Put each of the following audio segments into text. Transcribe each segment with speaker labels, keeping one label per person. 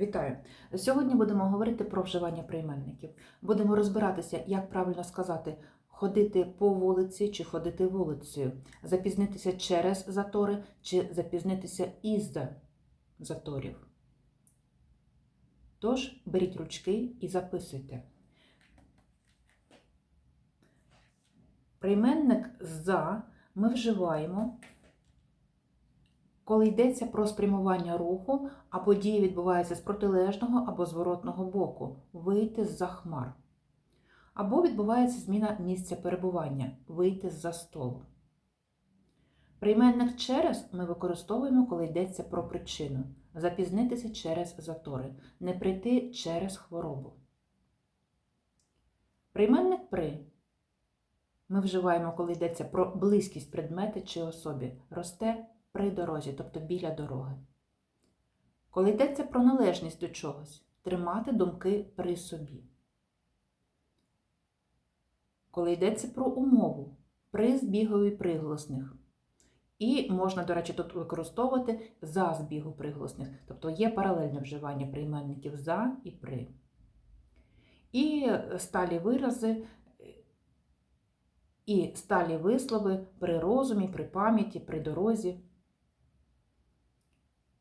Speaker 1: Вітаю! Сьогодні будемо говорити про вживання прийменників. Будемо розбиратися, як правильно сказати ходити по вулиці чи ходити вулицею, запізнитися через затори чи запізнитися із заторів. Тож беріть ручки і записуйте. Прийменник за ми вживаємо коли йдеться про спрямування руху, а події відбуваються з протилежного або зворотного боку, вийти з-за хмар. Або відбувається зміна місця перебування, вийти з-за столу. Прийменник через ми використовуємо, коли йдеться про причину запізнитися через затори, не прийти через хворобу. Прийменник при ми вживаємо, коли йдеться про близькість предмети чи особі, росте при дорозі, тобто біля дороги. Коли йдеться про належність до чогось, тримати думки при собі. Коли йдеться про умову, при збігові приголосних. І можна, до речі, тут використовувати за збігу приголосних, тобто є паралельне вживання прийменників за і при. І сталі вирази, і сталі вислови при розумі, при пам'яті, при дорозі.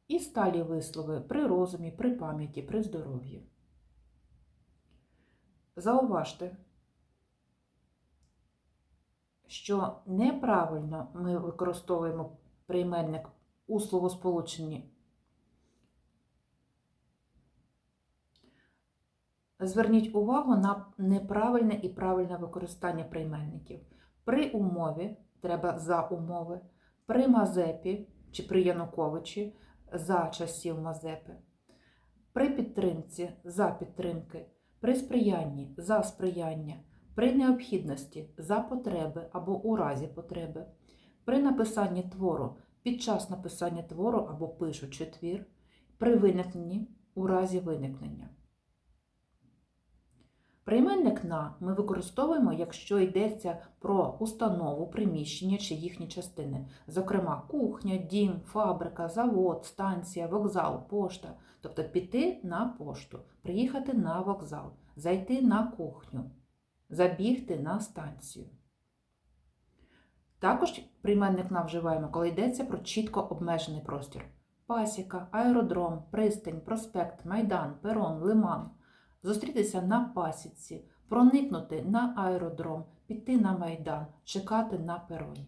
Speaker 1: І сталі вислови при розумі, при пам'яті, при здоров'ї. Зауважте, що неправильно ми використовуємо прийменник у словосполученні. Зверніть увагу на неправильне і правильне використання прийменників. При умові треба за умови, при Мазепі чи при Януковичі за часів Мазепи, при підтримці за підтримки, при сприянні за сприяння, при необхідності за потреби або у разі потреби, при написанні твору під час написання твору або пишучи твір, при виникненні у разі виникнення. Прийменник на ми використовуємо, якщо йдеться про установу, приміщення чи їхні частини, зокрема, кухня, дім, фабрика, завод, станція, вокзал, пошта, тобто піти на пошту, приїхати на вокзал, зайти на кухню, забігти на станцію. Також прийменник на вживаємо, коли йдеться про чітко обмежений простір: пасіка, аеродром, пристань, проспект, майдан, перон, лиман зустрітися на пасіці, проникнути на аеродром, піти на майдан, чекати на пероні.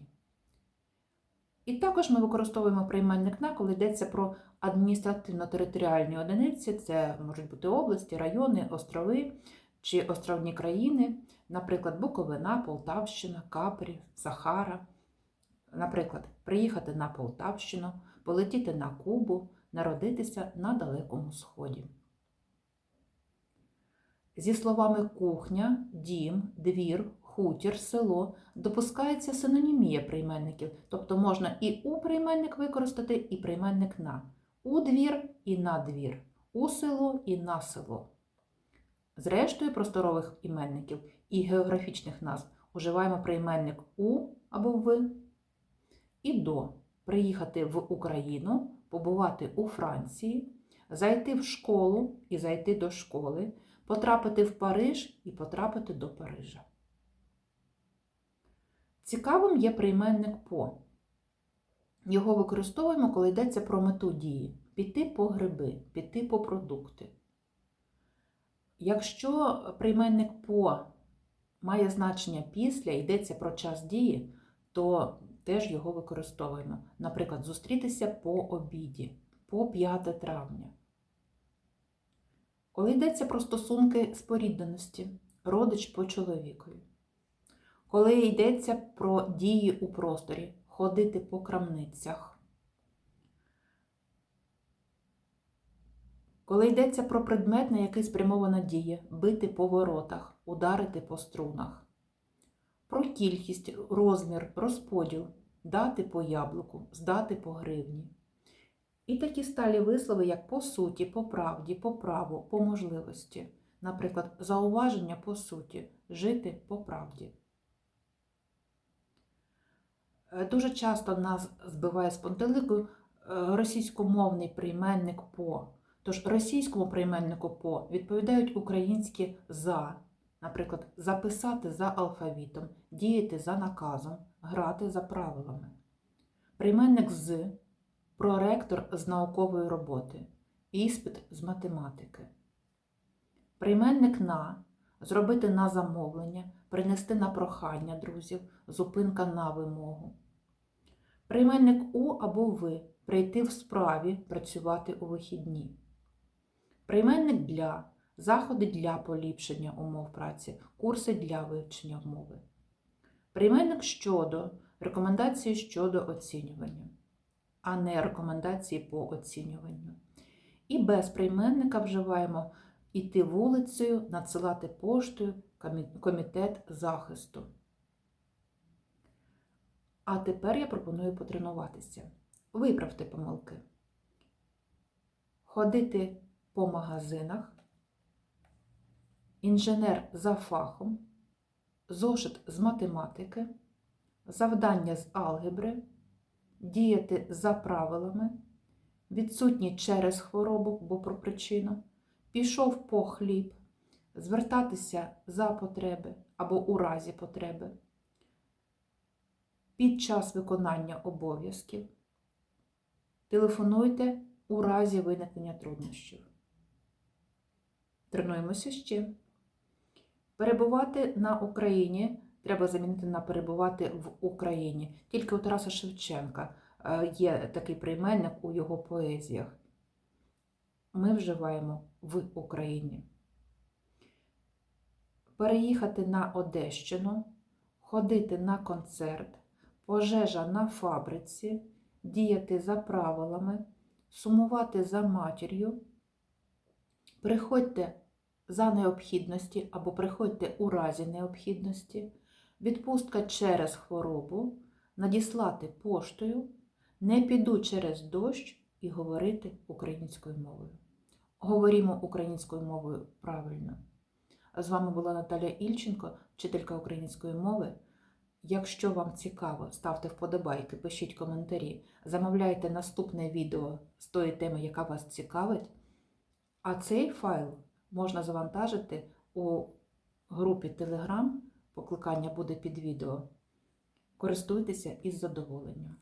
Speaker 1: І також ми використовуємо прийменник на, коли йдеться про адміністративно-територіальні одиниці, це можуть бути області, райони, острови чи островні країни, наприклад, Буковина, Полтавщина, Капрі, Сахара. Наприклад, приїхати на Полтавщину, полетіти на Кубу, народитися на Далекому Сході. Зі словами кухня, дім, двір, хутір, село допускається синонімія прийменників, тобто можна і у прийменник використати, і прийменник на, у двір і на двір, у село і на село. Зрештою, просторових іменників і географічних назв уживаємо прийменник у або в і до приїхати в Україну, побувати у Франції, зайти в школу і зайти до школи потрапити в Париж і потрапити до Парижа. Цікавим є прийменник по. Його використовуємо, коли йдеться про мету дії. Піти по гриби, піти по продукти. Якщо прийменник по має значення після, йдеться про час дії, то теж його використовуємо. Наприклад, зустрітися по обіді, по 5 травня. Коли йдеться про стосунки спорідненості, родич по чоловікові. Коли йдеться про дії у просторі, ходити по крамницях. Коли йдеться про предмет, на який спрямована дія, бити по воротах, ударити по струнах. Про кількість, розмір, розподіл, дати по яблуку, здати по гривні. І такі сталі вислови, як по суті, по правді, по праву, по можливості. Наприклад, зауваження по суті, жити по правді. Е, дуже часто нас збиває з пантелику е, російськомовний прийменник по. Тож російському прийменнику по відповідають українські за, наприклад, записати за алфавітом, діяти за наказом, грати за правилами. Прийменник з проректор з наукової роботи, іспит з математики. Прийменник на зробити на замовлення, принести на прохання друзів, зупинка на вимогу. Прийменник у або ви прийти в справі, працювати у вихідні. Прийменник для заходи для поліпшення умов праці, курси для вивчення мови. Прийменник щодо рекомендації щодо оцінювання, а не рекомендації по оцінюванню. І без прийменника вживаємо іти вулицею, надсилати поштою комітет захисту. А тепер я пропоную потренуватися. Виправте помилки. Ходити по магазинах, інженер за фахом, зошит з математики, завдання з алгебри, діяти за правилами, відсутні через хворобу, бо про причину, пішов по хліб, звертатися за потреби або у разі потреби, під час виконання обов'язків, телефонуйте у разі виникнення труднощів. Тренуємося ще. Перебувати на Україні треба замінити на перебувати в Україні. Тільки у Тараса Шевченка е, є такий прийменник у його поезіях. Ми вживаємо в Україні. Переїхати на Одещину, ходити на концерт, пожежа на фабриці, діяти за правилами, сумувати за матір'ю, приходьте за необхідності або приходьте у разі необхідності, відпустка через хворобу, надіслати поштою, не піду через дощ і говорити українською мовою. Говоримо українською мовою правильно. З вами була Наталя Ільченко, вчителька української мови. Якщо вам цікаво, ставте вподобайки, пишіть коментарі, замовляйте наступне відео з тої теми, яка вас цікавить. А цей файл можна завантажити у групі Telegram. Покликання буде під відео. Користуйтеся із задоволенням.